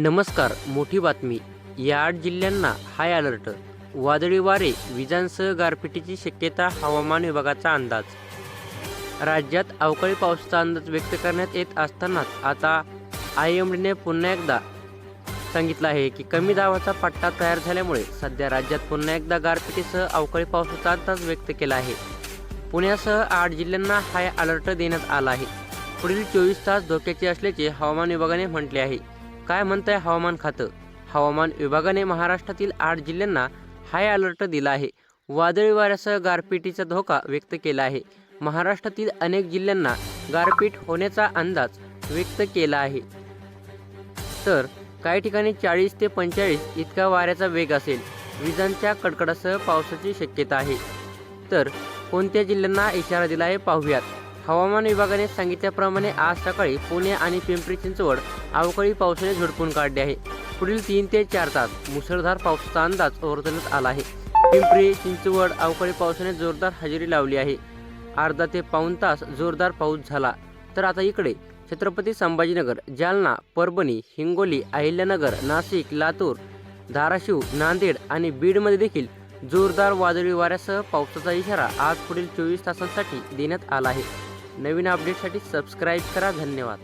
नमस्कार मोठी बातमी. या आठ जिल्ह्यांना हाय अलर्ट वादळी वारे विजांसह गारपिटीची शक्यता हवामान विभागाचा अंदाज. राज्यात अवकाळी पावसाचा अंदाज व्यक्त करण्यात येत असतानाच आता आय एम डीने पुन्हा एकदा सांगितलं आहे की कमी दाबाचा पट्टा तयार झाल्यामुळे सध्या राज्यात पुन्हा एकदा गारपिटीसह अवकाळी पावसाचा अंदाज व्यक्त केला आहे. पुण्यासह आठ जिल्ह्यांना हाय अलर्ट देण्यात आला आहे. पुढील चोवीस तास धोक्याचे असल्याचे हवामान विभागाने म्हटले आहे. काय म्हणतंय हवामान खातं? हवामान विभागाने महाराष्ट्रातील आठ जिल्ह्यांना हाय अलर्ट दिला आहे. वादळी वाऱ्यासह गारपिटीचा धोका व्यक्त केला आहे. महाराष्ट्रातील अनेक जिल्ह्यांना गारपीट होण्याचा अंदाज व्यक्त केला आहे. तर काही ठिकाणी चाळीस ते पंचेचाळीस इतका वाऱ्याचा वेग असेल. विजांच्या कडकडासह पावसाची शक्यता आहे. तर कोणत्या जिल्ह्यांना इशारा दिला आहे पाहूयात. हवामान विभागाने सांगितल्याप्रमाणे आज सकाळी पुणे आणि पिंपरी चिंचवड अवकाळी पावसाने झोडपून काढले आहे. पुढील तीन ते चार तास मुसळधार पावसाचा अंदाज वर्तवण्यात आला आहे. पिंपरी चिंचवड अवकाळी पावसाने जोरदार हजेरी लावली आहे. अर्धा ते पाऊण तास जोरदार पाऊस झाला. तर आता इकडे छत्रपती संभाजीनगर जालना परभणी हिंगोली अहिल्यानगर नाशिक लातूर धाराशिव नांदेड आणि बीडमध्ये देखील जोरदार वादळी वाऱ्यासह पावसाचा इशारा आज पुढील चोवीस तासांसाठी देण्यात आला आहे. नवीन अपडेटसाठी सबस्क्राईब करा. धन्यवाद.